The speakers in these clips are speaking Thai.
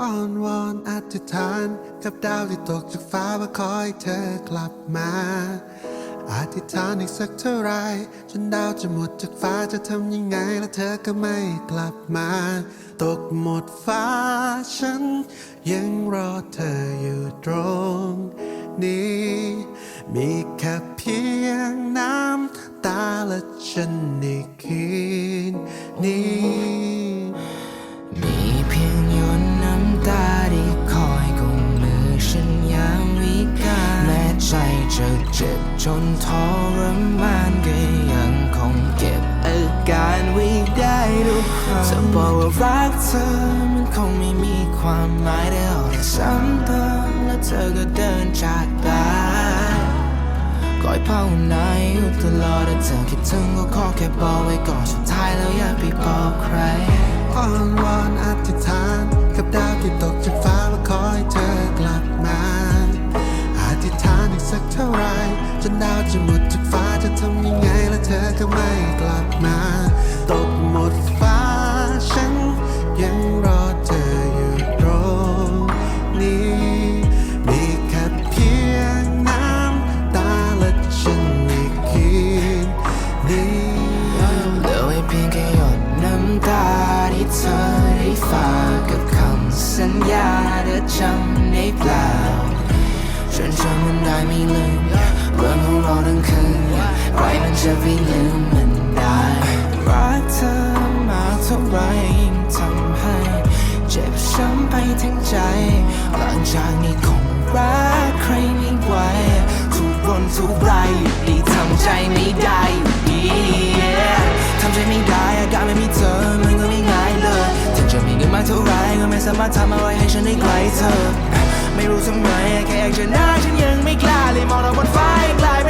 อ้อนวอนอธิษฐาน กับดาวที่ตกจากฟ้าว่าคอยเธอกลับมาอธิษฐานอีกสักเท่าไรจนดาวจะหมดจากฟ้าจะทำยังไงแล้วเธอก็ไม่กลับมา ตกหมดฟ้าฉัน ยังรอเธออยู่ตรงนี้ มีแค่เพียงน้ำตาและฉันในคืนนี้ จนทรมานก็ยังคงเก็บอาการไว้ได้ทุกครั้งจะบอกว่ารักเธอมันคงไม่มีความหมายได้เอาแต่ซ้ำเติมแล้วเธอก็เดินจากไปคอยภาวนาอยู่ตลอดแต่เธอคิดถึงก็ขอแค่บอกไว้ก่อนสุดท้ายแล้วอย่าไปบอกใครอ้อนวอนอธิษฐาน จนดาวจะหมดจากฟ้าจะทำยังไงแล้วเธอก็ไม่กลับมา ตกหมดฟ้าฉันยังรอเธออยู่ตรงนี้ มีแค่เพียงน้ำตาและฉันในคืนนี้เหลือไว้เพียงแค่หยดน้ำตาที่เธอได้ฝากกับคำสัญญาเธอจำได้เปล่าฉันจำมันได้ไม่ลืม คืนใครมันจะไปลืมมันได้รักเธอมากเท่าไรยิ่งทำให้ เจ็บช้ำไปทั้งใจ หลังจากนี้คงรักใครไม่ไหวทุกรนทุกไรอยู่ดีทำใจไม่ได้อยู่ดี yeah ทำใจไม่ได้อาการไม่มีเธอมันก็ไม่ง่ายเลยถึงจะมีเงินมากเท่าไรก็ไม่สามารถทำอะไรให้ฉันได้ไกลเธอ ไม่รู้ทำไมแค่อยากจะหน้าฉันยังไม่กล้าเลยมองเราบนฟ้ากลายเป็น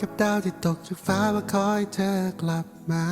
กับดาวที่ตกจากฟ้ามาคอยเธอกลับมา